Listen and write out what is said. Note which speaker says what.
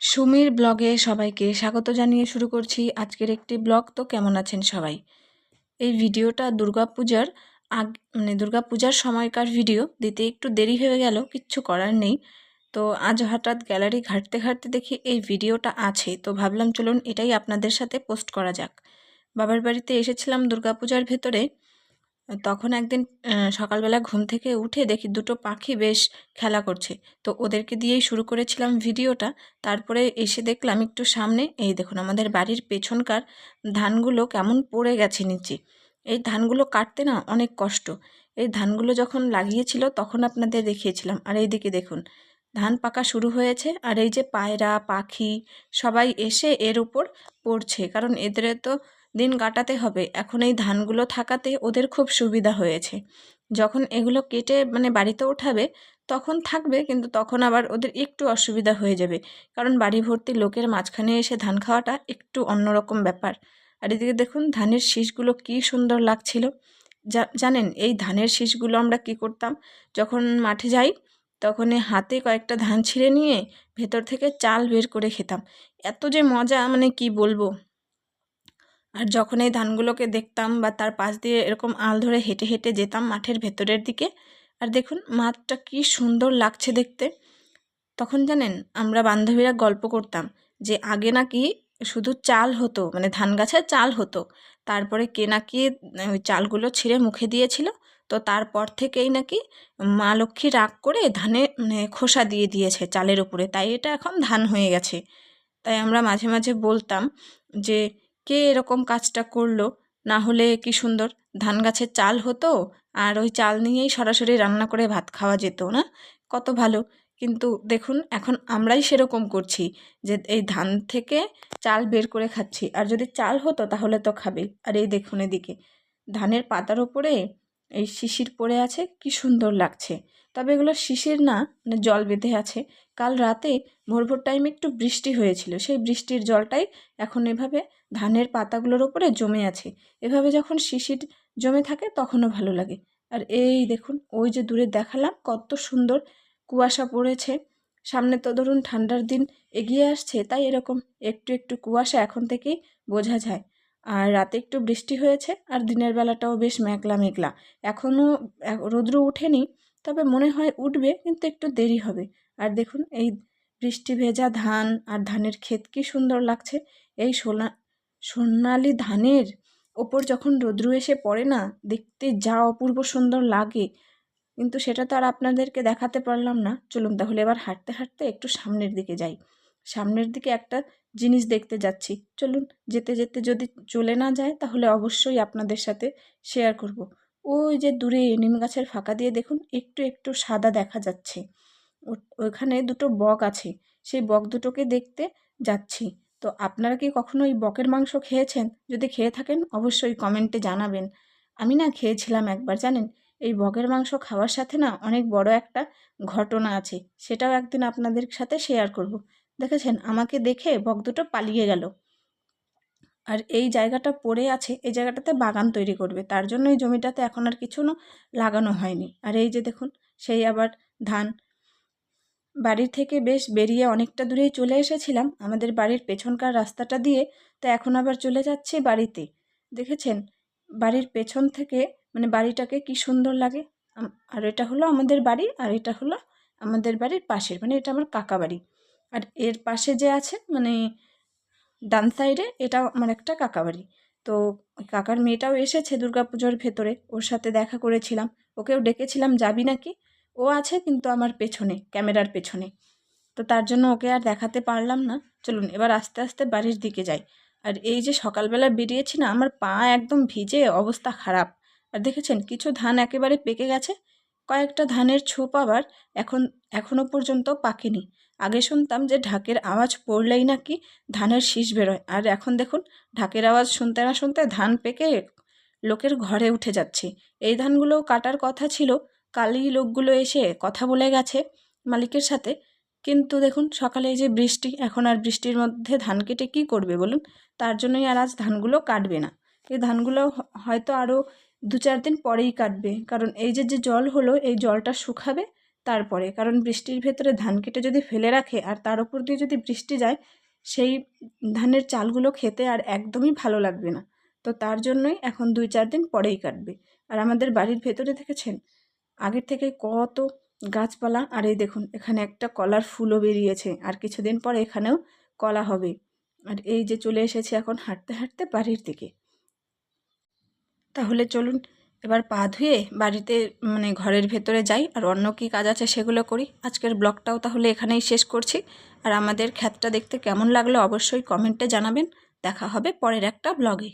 Speaker 1: সুমির ব্লগে সবাইকে স্বাগত জানিয়ে শুরু করছি আজকের একটি ব্লগ। তো কেমন আছেন সবাই? এই ভিডিওটা দুর্গাপূজার আগ মানে দুর্গাপূজার সময়কার ভিডিও। দিতে একটু দেরি হয়ে গেল, কিচ্ছু করার নেই। তো আজ হঠাৎ গ্যালারি ঘাঁটতে ঘাঁটতে দেখি এই ভিডিওটা আছে। তো ভাবলাম চলুন এটাই আপনাদের সাথে পোস্ট করা যাক। বাবার বাড়িতে এসেছিলাম দুর্গাপূজার ভেতরে। তখন একদিন সকালবেলা ঘুম থেকে উঠে দেখি দুটো পাখি বেশ খেলা করছে। তো ওদেরকে দিয়েই শুরু করেছিলাম ভিডিওটা। তারপরে এসে দেখলাম একটু সামনে, এই দেখুন আমাদের বাড়ির পেছনকার ধানগুলো কেমন পড়ে গেছে নিচে। এই ধানগুলো কাটতে না অনেক কষ্ট। এই ধানগুলো যখন লাগিয়েছিল তখন আপনাদের দেখিয়েছিলাম। আর এইদিকে দেখুন, ধান পাকা শুরু হয়েছে আর এই যে পায়রা, পাখি সবাই এসে এর উপর পড়ছে। কারণ এদের তো দিন কাটাতে হবে। এখন এই ধানগুলো থাকাতে ওদের খুব সুবিধা হয়েছে। যখন এগুলো কেটে মানে বাড়িতে ওঠাবে, তখন থাকবে, কিন্তু তখন আবার ওদের একটু অসুবিধা হয়ে যাবে। কারণ বাড়ি ভর্তি লোকের মাঝখানে এসে ধান খাওয়াটা একটু অন্যরকম ব্যাপার। আর এদিকে দেখুন, ধানের শীষগুলো কি সুন্দর লাগছিল। জানেন, এই ধানের শীষগুলো আমরা কি করতাম? যখন মাঠে যাই তখন হাতে কয়েকটা ধান ছিঁড়ে নিয়ে ভেতর থেকে চাল বের করে খেতাম। এত যে মজা মানে কি বলব? আর যখন এই ধানগুলোকে দেখতাম বা তার পাশ দিয়ে এরকম আল ধরে হেঁটে হেঁটে যেতাম মাঠের ভেতরের দিকে, আর দেখুন মাঠটা কি সুন্দর লাগছে দেখতে। তখন জানেন আমরা বান্ধবীরা গল্প করতাম যে আগে নাকি শুধু চাল হতো মানে ধান গাছের চাল হতো, তারপরে কে নাকি ওই চালগুলো ছিঁড়ে মুখে দিয়েছিল, তো তারপর থেকেই নাকি মা লক্ষ্মী রাগ করে ধানে মানে খোসা দিয়ে দিয়েছে চালের উপরে, তাই এটা এখন ধান হয়ে গেছে। তাই আমরা মাঝে মাঝে বলতাম যে কে এরকম কাজটা করল? না হলে কি সুন্দর? ধান গাছের চাল হতো? আর ওই চাল নিয়েই সরাসরি রান্না করে ভাত খাওয়া যেত, না? কত ভালো। কিন্তু দেখুন, এখন আমরাই সেরকম করছি যে এই ধান থেকে চাল বের করে খাচ্ছি। আর যদি চাল হতো তাহলে তো খাবেই। আর এই দেখুন এদিকে। ধানের পাতার ওপরে এই শিশির পড়ে আছে, কি সুন্দর লাগছে। তবে এগুলো শিশির না মানে জল বেঁধে আছে। কাল রাতে ভোর ভোর টাইমে একটু বৃষ্টি হয়েছিল। সেই বৃষ্টির জলটাই এখন এভাবে ধানের পাতাগুলোর ওপরে জমে আছে। এভাবে যখন শিশির জমে থাকে তখনও ভালো লাগে। আর এই দেখুন, ওই যে দূরে দেখালাম কত সুন্দর কুয়াশা পড়েছে। সামনে তো ধরুন ঠান্ডার দিন এগিয়ে আসছে, তাই এরকম একটু একটু কুয়াশা এখন থেকেই বোঝা যায়। আর রাতে একটু বৃষ্টি হয়েছে আর দিনের বেলাটাও বেশ মেঘলা মেঘলা। এখনও রৌদ্র ওঠেনি, তবে মনে হয় উঠবে, কিন্তু একটু দেরি হবে। আর দেখুন, এই বৃষ্টি ভেজা ধান আর ধানের ক্ষেত কি সুন্দর লাগছে। এই সোনা, সোনালি ধানের ওপর যখন রৌদ্র এসে পড়ে না, দেখতে যা অপূর্ব সুন্দর লাগে। কিন্তু সেটা তো আর আপনাদেরকে দেখাতে পারলাম না। চলুন তাহলে এবার হাঁটতে হাঁটতে একটু সামনের দিকে যাই। সামনের দিকে একটা জিনিস দেখতে যাচ্ছি। চলুন, যেতে যেতে যদি চলে না যায়, তাহলে অবশ্যই আপনাদের সাথে শেয়ার করব। ওই যে দূরে নিম গাছের ফাঁকা দিয়ে দেখুন, একটু একটু সাদা দেখা যাচ্ছে। ওইখানে দুটো বক আছে। সেই বক দুটোকে দেখতে যাচ্ছি। তো আপনারা কি কখনো এই বকের মাংস খেয়েছেন? যদি খেয়ে থাকেন, অবশ্যই কমেন্টে জানাবেন। আমি না খেয়েছিলাম একবার, জানেন? এই বকের মাংস খাওয়ার সাথে না অনেক বড় একটা ঘটনা আছে। সেটাও একদিন আপনাদের সাথে শেয়ার করব। দেখেছেন? আমাকে দেখে বক দুটো পালিয়ে গেল। আর এই জায়গাটা পড়ে আছে, এই জায়গাটাতে বাগান তৈরি করবে। তার জন্য এই জমিটাতে এখন আর কিছু লাগানো হয়নি। আর এই যে দেখুন, সেই আবার ধান বাড়ির থেকে বেশ বেরিয়ে অনেকটা দূরেই চলে এসেছিলাম। আমাদের বাড়ির পেছনকার রাস্তাটা দিয়ে তো এখন আবার চলে যাচ্ছি বাড়িতে। দেখেছেন? বাড়ির পেছন থেকে মানে বাড়িটাকে কি সুন্দর লাগে। আর এটা হলো আমাদের বাড়ি, আর এটা হলো আমাদের বাড়ির পাশের মানে এটা আমার কাকা বাড়ি। আর এর পাশে যে আছে মানে ডান সাইডে এটা আমার একটা কাকা বাড়ি। তো কাকার মেয়েটাও এসেছে দুর্গাপুজোর ভেতরে, ওর সাথে দেখা করেছিলাম। ওকেও ডেকেছিলাম, যাবি নাকি? ও আছে কিন্তু আমার পেছনে, ক্যামেরার পেছনে। তো তার জন্য ওকে আর দেখাতে পারলাম না। চলুন, এবার আস্তে আস্তে বাড়ির দিকে যাই। আর এই যে সকালবেলা বেরিয়েছি না, আমার পা একদম ভিজে, অবস্থা খারাপ। আর দেখেছেন, কিছু ধান একেবারে পেকে গেছে। কয়েকটা ধানের ছোপ আবার এখন এখনও পর্যন্ত পাকেনি। আগে শুনতাম যে ঢাকের আওয়াজ পড়লেই নাকি ধানের শীষ বেরোয়। আর এখন দেখুন, ঢাকের আওয়াজ শুনতে না শুনতে ধান পেকে লোকের ঘরে উঠে যাচ্ছে। এই ধানগুলোও কাটার কথা ছিল কালই লোকগুলো এসে কথা বলে গেছে মালিকের সাথে। কিন্তু দেখুন, সকালে এই যে বৃষ্টি, এখন আর বৃষ্টির মধ্যে ধান কেটে কী করবে বলুন? তার জন্যই আর আজ ধানগুলো কাটবে না। এই ধানগুলো হয়তো আরও দু চার দিন পরেই কাটবে। কারণ এই যে যে জল হলো, এই জলটা শুকাবে তারপরে। কারণ বৃষ্টির ভেতরে ধান কেটে যদি ফেলে রাখে আর তার উপর দিয়ে যদি বৃষ্টি যায়, সেই ধানের চালগুলো খেতে আর একদমই ভালো লাগবে না। তো তার জন্যই এখন দুই চার দিন পরেই কাটবে। আর আমাদের বাড়ির ভেতরে দেখেছেন? আগের থেকে কত গাছপালা, আর এই দেখুন, এখানে একটা কলার ফুলও বেরিয়েছে, আর কিছুদিন পর এখানেও কলা হবে। আর এই যে চলে এসেছে এখন হাঁটতে হাঁটতে বাড়ির দিকে। তাহলে চলুন, এবার পা ধুয়ে বাড়িতে মানে ঘরের ভেতরে যাই, আর অন্য কী কাজ আছে সেগুলো করি। আজকের ব্লগটাও তাহলে এখানেই শেষ করছি। আর আমাদের খ্যাতটা দেখতে কেমন লাগল অবশ্যই কমেন্টে জানাবেন। দেখা হবে পরের একটা ব্লগে।